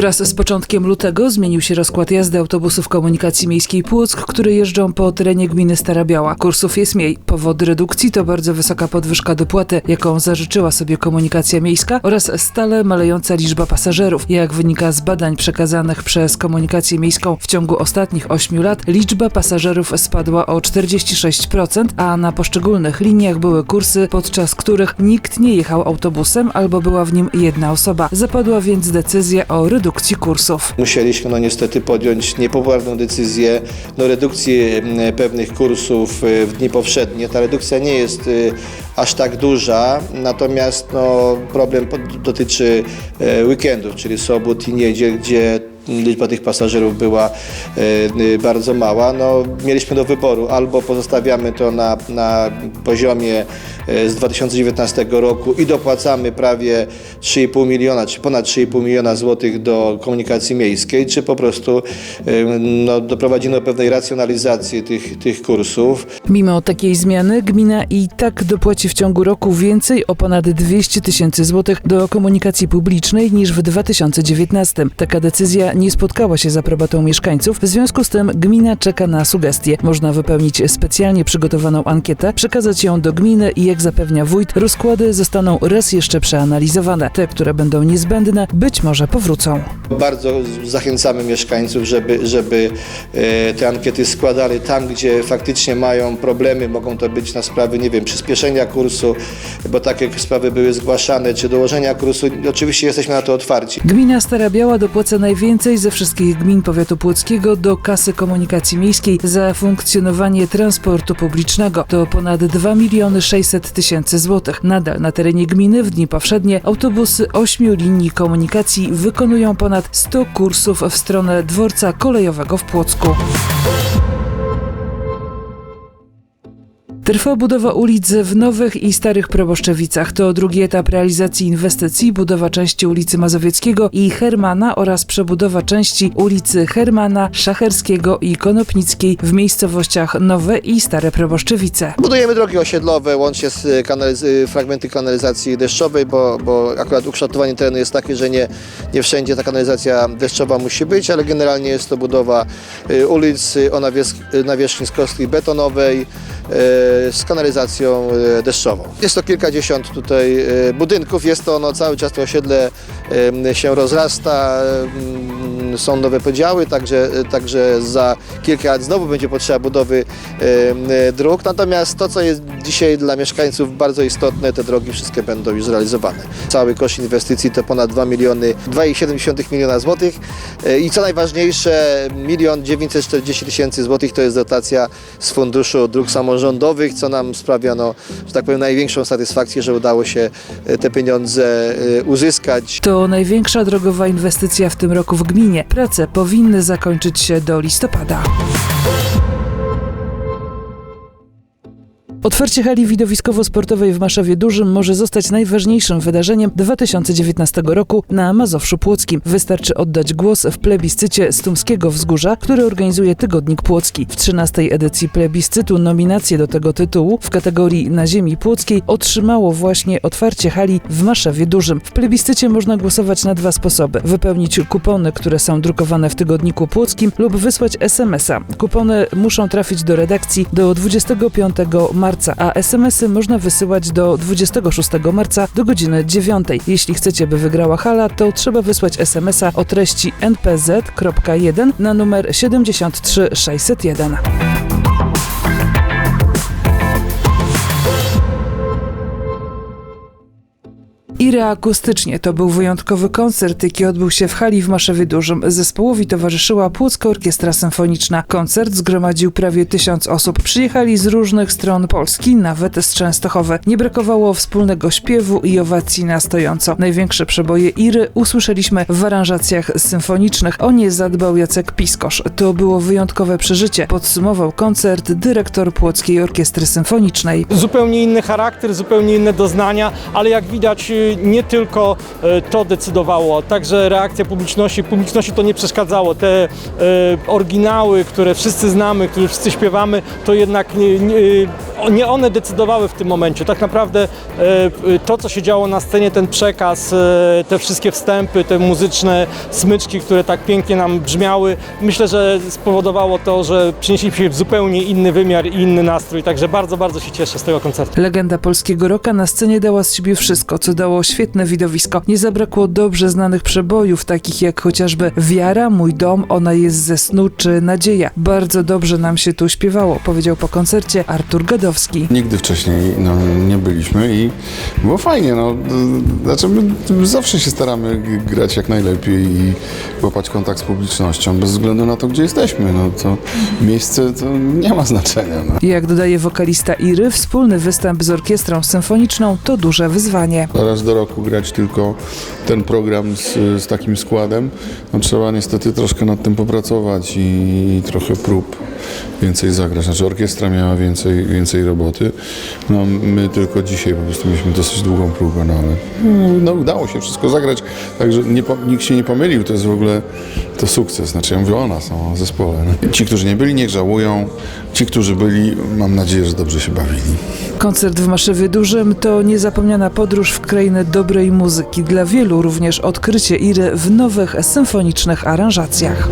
Wraz z początkiem lutego zmienił się rozkład jazdy autobusów komunikacji miejskiej Płock, które jeżdżą po terenie gminy Stara Biała. Kursów jest mniej. Powód redukcji to bardzo wysoka podwyżka dopłaty, jaką zażyczyła sobie komunikacja miejska oraz stale malejąca liczba pasażerów. Jak wynika z badań przekazanych przez komunikację miejską w ciągu ostatnich 8 lat, liczba pasażerów spadła o 46%, a na poszczególnych liniach były kursy, podczas których nikt nie jechał autobusem albo była w nim jedna osoba. Zapadła więc decyzja o redukcji kursów. Musieliśmy no niestety podjąć niepopularną decyzję no, redukcji mm, pewnych kursów y, w dni powszednie. Ta redukcja nie jest y, aż tak duża, natomiast no, problem dotyczy e, weekendów, czyli sobot i niedziel, gdzie liczba tych pasażerów była e, y, bardzo mała. No, mieliśmy do wyboru albo pozostawiamy to na, na poziomie z 2019 roku i dopłacamy prawie 3,5 miliona, czy ponad 3,5 miliona złotych do komunikacji miejskiej, czy po prostu e, no, doprowadzimy do pewnej racjonalizacji tych, tych kursów. Mimo takiej zmiany gmina i tak dopłaci w ciągu roku więcej o ponad 200 tysięcy złotych do komunikacji publicznej niż w 2019. Taka decyzja nie spotkała się z aprobatą mieszkańców, w związku z tym gmina czeka na sugestie. Można wypełnić specjalnie przygotowaną ankietę, przekazać ją do gminy i jak zapewnia wójt, rozkłady zostaną raz jeszcze przeanalizowane. Te, które będą niezbędne, być może powrócą. Bardzo zachęcamy mieszkańców, żeby, żeby e, te ankiety składali tam, gdzie faktycznie mają problemy. Mogą to być na sprawy, nie wiem, przyspieszenia kursu, bo takie sprawy były zgłaszane, czy dołożenia kursu. Oczywiście jesteśmy na to otwarci. Gmina Stara Biała dopłaca najwięcej ze wszystkich gmin powiatu płockiego do kasy komunikacji miejskiej za funkcjonowanie transportu publicznego. To ponad 2 miliony 600 tysięcy złotych. Nadal na terenie gminy w dni powszednie autobusy ośmiu linii komunikacji wykonują ponad 100 kursów w stronę dworca kolejowego w Płocku. Trwa budowa ulic w Nowych i Starych Proboszczewicach. To drugi etap realizacji inwestycji, budowa części ulicy Mazowieckiego i Hermana oraz przebudowa części ulicy Hermana, Szacherskiego i Konopnickiej w miejscowościach Nowe i Stare Proboszczewice. Budujemy drogi osiedlowe, łącznie z y, kanaliz- y, fragmenty kanalizacji deszczowej, bo, bo akurat ukształtowanie terenu jest takie, że nie, nie wszędzie ta kanalizacja deszczowa musi być, ale generalnie jest to budowa y, ulic o nawierzch- nawierzchni z betonowej z kanalizacją y, deszczową. Jest to kilkadziesiąt tutaj y, budynków, jest to no, cały czas to osiedle y, się rozrasta, są nowe podziały, także, także za kilka lat znowu będzie potrzeba budowy e, dróg. Natomiast to, co jest dzisiaj dla mieszkańców bardzo istotne, te drogi wszystkie będą już zrealizowane. Cały koszt inwestycji to ponad 2 miliony, 2,7 miliona złotych E, i co najważniejsze, milion 940 tysięcy złotych to jest dotacja z Funduszu Dróg Samorządowych, co nam sprawia, no, że tak powiem, największą satysfakcję, że udało się e, te pieniądze uzyskać. To największa drogowa inwestycja w tym roku w gminie. Prace powinny zakończyć się do listopada. Otwarcie hali widowiskowo-sportowej w Maszowie Dużym może zostać najważniejszym wydarzeniem 2019 roku na Mazowszu Płockim. Wystarczy oddać głos w plebiscycie Stumskiego Wzgórza, który organizuje Tygodnik Płocki. W 13. edycji plebiscytu nominację do tego tytułu w kategorii na ziemi płockiej otrzymało właśnie otwarcie hali w Maszowie Dużym. W plebiscycie można głosować na dwa sposoby. Wypełnić kupony, które są drukowane w Tygodniku Płockim lub wysłać SMS-a. Kupony muszą trafić do redakcji do 25 marca, a SMS-y można wysyłać do 26 marca do godziny 9. Jeśli chcecie, by wygrała hala, to trzeba wysłać SMS-a o treści npz.1 na numer 73601. I reakustycznie to był wyjątkowy koncert, jaki odbył się w hali w Maszewie Dużym. Zespołowi towarzyszyła Płocka Orkiestra Symfoniczna. Koncert zgromadził prawie tysiąc osób. Przyjechali z różnych stron Polski, nawet z Częstochowy. Nie brakowało wspólnego śpiewu i owacji na stojąco. Największe przeboje Iry usłyszeliśmy w aranżacjach symfonicznych. O nie zadbał Jacek Piskosz. To było wyjątkowe przeżycie. Podsumował koncert dyrektor Płockiej Orkiestry Symfonicznej. zupełnie inny charakter, zupełnie inne doznania, ale jak widać y, nie tylko e, to decydowało, także reakcja publiczności. Publiczności to nie przeszkadzało. Te e, oryginały, które wszyscy znamy, które wszyscy śpiewamy, to jednak nie, nie, nie one decydowały w tym momencie. Tak naprawdę e, to, co się działo na scenie, ten przekaz, e, te wszystkie wstępy, te muzyczne smyczki, które tak pięknie nam brzmiały, myślę, że spowodowało to, że przenieśliśmy się w zupełnie inny wymiar i inny nastrój. Także bardzo, bardzo się cieszę z tego koncertu. Legenda polskiego rocka na scenie dała z siebie wszystko, co dało świetne widowisko. Nie zabrakło dobrze znanych przebojów, takich jak chociażby Wiara, Mój dom, Ona jest ze snu czy Nadzieja. Bardzo dobrze nam się tu śpiewało, powiedział po koncercie Artur Gadowski. Nigdy wcześniej no, nie byliśmy i było fajnie. No. Znaczy my zawsze się staramy grać jak najlepiej i łapać kontakt z publicznością, bez względu na to, gdzie jesteśmy. No, to miejsce to nie ma znaczenia. No. Jak dodaje wokalista Iry, wspólny występ z orkiestrą symfoniczną to duże wyzwanie. Raz do roku grać tylko ten program z, z takim składem, no, trzeba niestety troszkę nad tym popracować i, i trochę prób więcej zagrać. Znaczy orkiestra miała więcej, więcej roboty. No, my tylko dzisiaj po prostu mieliśmy dosyć długą próbę, no ale no, udało się wszystko zagrać, także nie, nikt się nie pomylił, to jest w ogóle to sukces. Znaczy ja mówię o nas, o zespole. No. Ci, którzy nie byli, niech żałują. Ci, którzy byli, mam nadzieję, że dobrze się bawili. Koncert w Maszywie Dużym to niezapomniana podróż w krainę dobrej muzyki. Dla wielu również odkrycie Iry w nowych symfonicznych aranżacjach.